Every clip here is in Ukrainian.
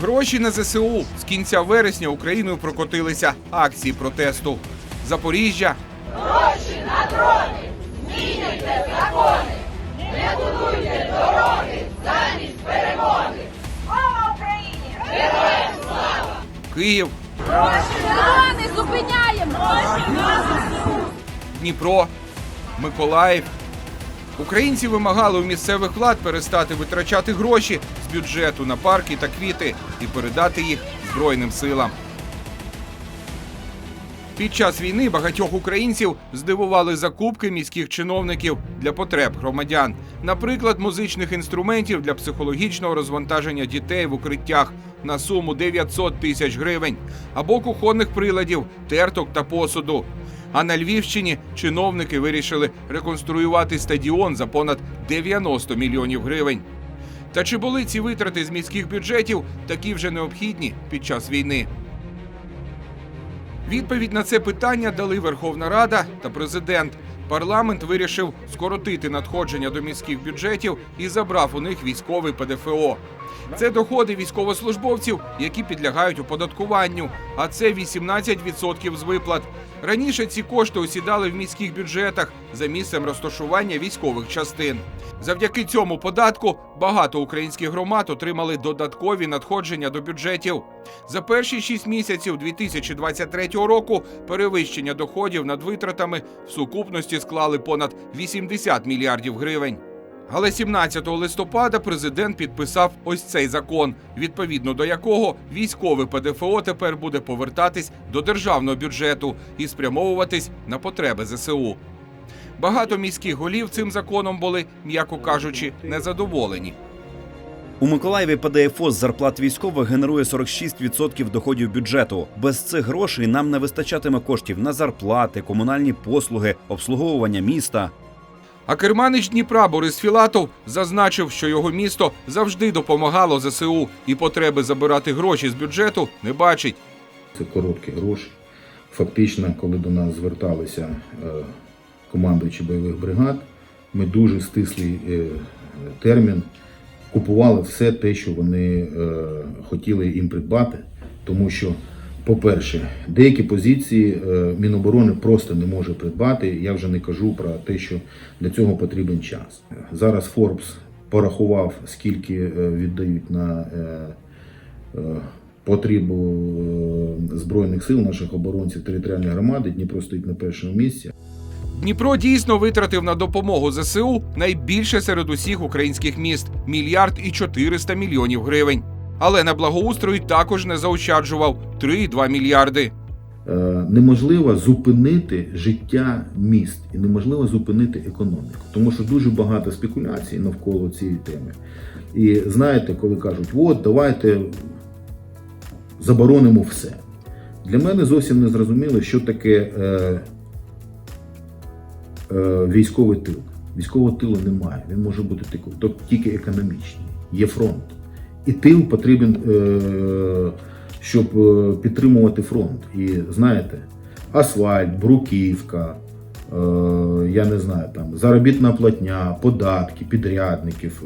Гроші на ЗСУ з кінця вересня Україною прокотилися акції протесту. Запоріжжя, Гроші на дрони! Змінюйте закони! Не будуйте дороги замість перемоги! Слава Україні! Київ, Не зупиняємо! Дніпро, Миколаїв. Українці вимагали у місцевих влад перестати витрачати гроші бюджету на парки та квіти і передати їх Збройним силам. Під час війни багатьох українців здивували закупки міських чиновників для потреб громадян, наприклад, музичних інструментів для психологічного розвантаження дітей в укриттях на суму 900 тисяч гривень, або кухонних приладів, терток та посуду. А на Львівщині чиновники вирішили реконструювати стадіон за понад 90 мільйонів гривень. Та чи були ці витрати з міських бюджетів такі вже необхідні під час війни? Відповідь на це питання дали Верховна Рада та президент. Парламент вирішив скоротити надходження до міських бюджетів і забрав у них військовий ПДФО. Це доходи військовослужбовців, які підлягають оподаткуванню, а це 18% з виплат. Раніше ці кошти осідали в міських бюджетах за місцем розташування військових частин. Завдяки цьому податку багато українських громад отримали додаткові надходження до бюджетів. За перші шість місяців 2023 року перевищення доходів над витратами в сукупності склали понад 80 мільярдів гривень. Але 17 листопада президент підписав ось цей закон, відповідно до якого військове ПДФО тепер буде повертатись до державного бюджету і спрямовуватись на потреби ЗСУ. Багато міських голів цим законом були, м'яко кажучи, незадоволені. У Миколаєві ПДФО з зарплат військових генерує 46% доходів бюджету. Без цих грошей нам не вистачатиме коштів на зарплати, комунальні послуги, обслуговування міста. А керманич Дніпра Борис Філатов зазначив, що його місто завжди допомагало ЗСУ і потреби забирати гроші з бюджету не бачить. Це короткі гроші. Фактично, коли до нас зверталися е, командуючі бойових бригад, ми дуже стислий е, термін купували все те, що вони е, хотіли їм придбати, тому що, по-перше, деякі позиції е, Міноборони просто не може придбати. Я вже не кажу про те, що для цього потрібен час. Зараз Forbes порахував, скільки е, віддають на е, потребу збройних сил наших оборонців територіальної громади. Дніпро стоїть на першому місці. Дніпро дійсно витратив на допомогу ЗСУ найбільше серед усіх українських міст мільярд і 400 мільйонів гривень. Але на благоустрої також не заощаджував 3,2 мільярди. Е, Неможливо зупинити життя міст і неможливо зупинити економіку, тому що дуже багато спекуляцій навколо цієї теми. І знаєте, коли кажуть, от давайте заборонимо все. Для мене зовсім не зрозуміло, що таке е, е, військовий тил. Військового тилу немає, він може бути тільки економічний. Є фронт. І тил потрібен, е, щоб е, підтримувати фронт. І знаєте, асфальт, бруківка, е, я не знаю, там заробітна платня, податки, підрядників,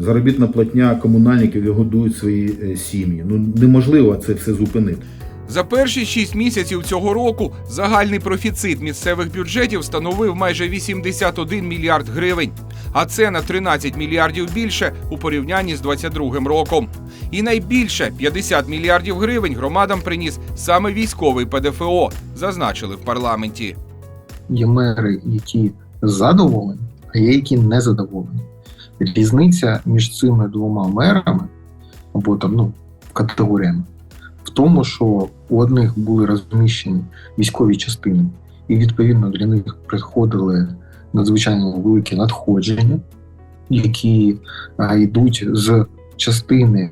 заробітна платня комунальників і годують свої сім'ї. Ну неможливо це все зупинити. За перші шість місяців цього року загальний профіцит місцевих бюджетів становив майже 81 мільярд гривень, а це на 13 мільярдів більше у порівнянні з 22 роком. І найбільше 50 мільярдів гривень громадам приніс саме військовий ПДФО, зазначили в парламенті. є мери, які задоволені, а є які не задоволені. Різниця між цими двома мерами або там ну категоріями тому, що у одних були розміщені військові частини, і відповідно для них приходили надзвичайно великі надходження, які йдуть з частини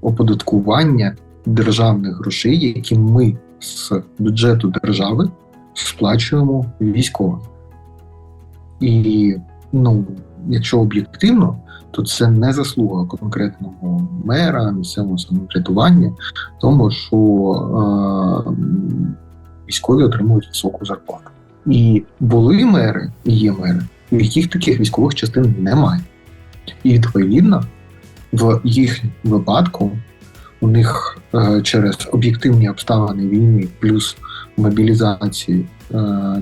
оподаткування державних грошей, які ми з бюджету держави сплачуємо військовим. І ну, якщо об'єктивно, то це не заслуга конкретного мера, місцевого самоврядування, тому що е, військові отримують високу зарплату. І були мери, і є мери, у яких таких військових частин немає. І відповідно В їхньому випадку у них е, через об'єктивні обставини війни плюс мобілізації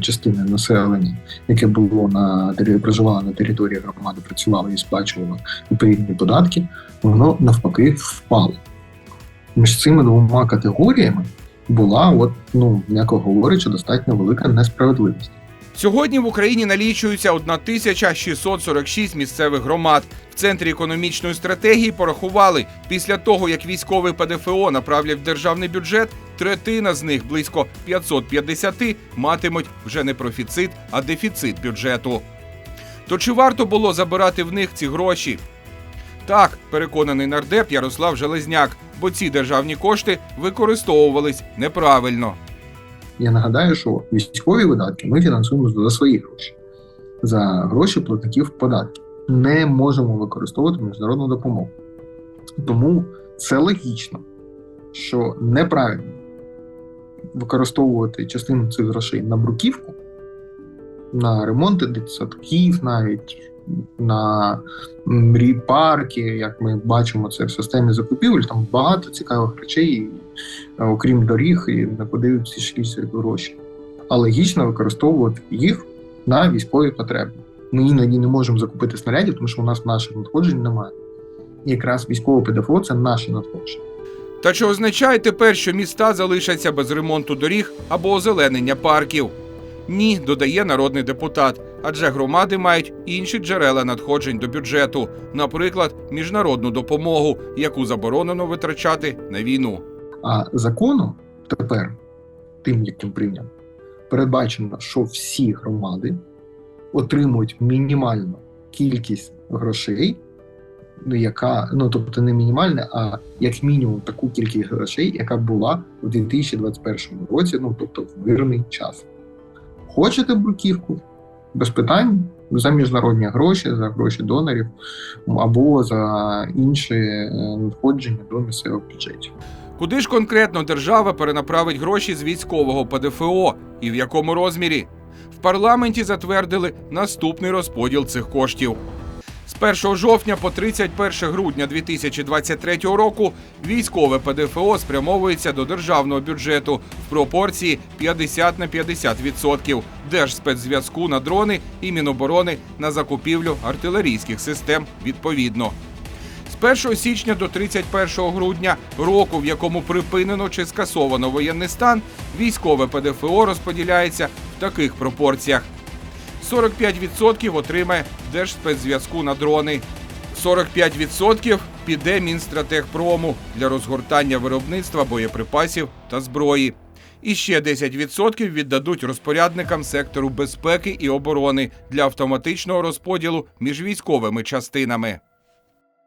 частини населення, яке було на проживало на території громади, працювало і сплачувало відповідні податки, воно навпаки впало. Між цими двома категоріями була, от, ну, м'яко говорячи, достатньо велика несправедливість. Сьогодні в Україні налічується 1646 місцевих громад. В центрі економічної стратегії порахували, після того як військовий ПДФО направлять в державний бюджет, третина з них близько 550 матимуть вже не профіцит, а дефіцит бюджету. То чи варто було забирати в них ці гроші? Так, переконаний нардеп Ярослав Железняк, бо ці державні кошти використовувались неправильно. Я нагадаю, що військові видатки ми фінансуємо за свої гроші, за гроші платників податків. Не можемо використовувати міжнародну допомогу. Тому це логічно, що неправильно використовувати частину цих грошей на бруківку, на ремонти дитсадків, навіть на парки, як ми бачимо це в системі закупівель, там багато цікавих речей, е, окрім доріг, і не куди ці шліться гроші. А логічно використовувати їх на військові потреби. Ми іноді не можемо закупити снарядів, тому що у нас наших надходжень немає. І якраз військове ПДФО це наші надходження. Та чи означає тепер, що міста залишаться без ремонту доріг або озеленення парків? Ні, додає народний депутат, адже громади мають інші джерела надходжень до бюджету, наприклад, міжнародну допомогу, яку заборонено витрачати на війну. А законом тепер, тим, яким прийняв, передбачено, що всі громади отримують мінімальну кількість грошей, яка, ну тобто не мінімальна, а як мінімум таку кількість грошей, яка була у 2021 році, ну тобто в мирний час. Хочете бруківку? Без питань за міжнародні гроші, за гроші донорів або за інші е, надходження до місцевих бюджетів. Куди ж конкретно держава перенаправить гроші з військового ПДФО і в якому розмірі? В парламенті затвердили наступний розподіл цих коштів. З 1 жовтня по 31 грудня 2023 року військове ПДФО спрямовується до державного бюджету в пропорції 50 на 50%, Держспецзв'язку на дрони і Міноборони на закупівлю артилерійських систем відповідно. З 1 січня до 31 грудня року, в якому припинено чи скасовано воєнний стан, військове ПДФО розподіляється в таких пропорціях. 45% отримає Держспецзв'язку на дрони. 45% піде Мінстратегпрому для розгортання виробництва боєприпасів та зброї. І ще 10% віддадуть розпорядникам сектору безпеки і оборони для автоматичного розподілу між військовими частинами.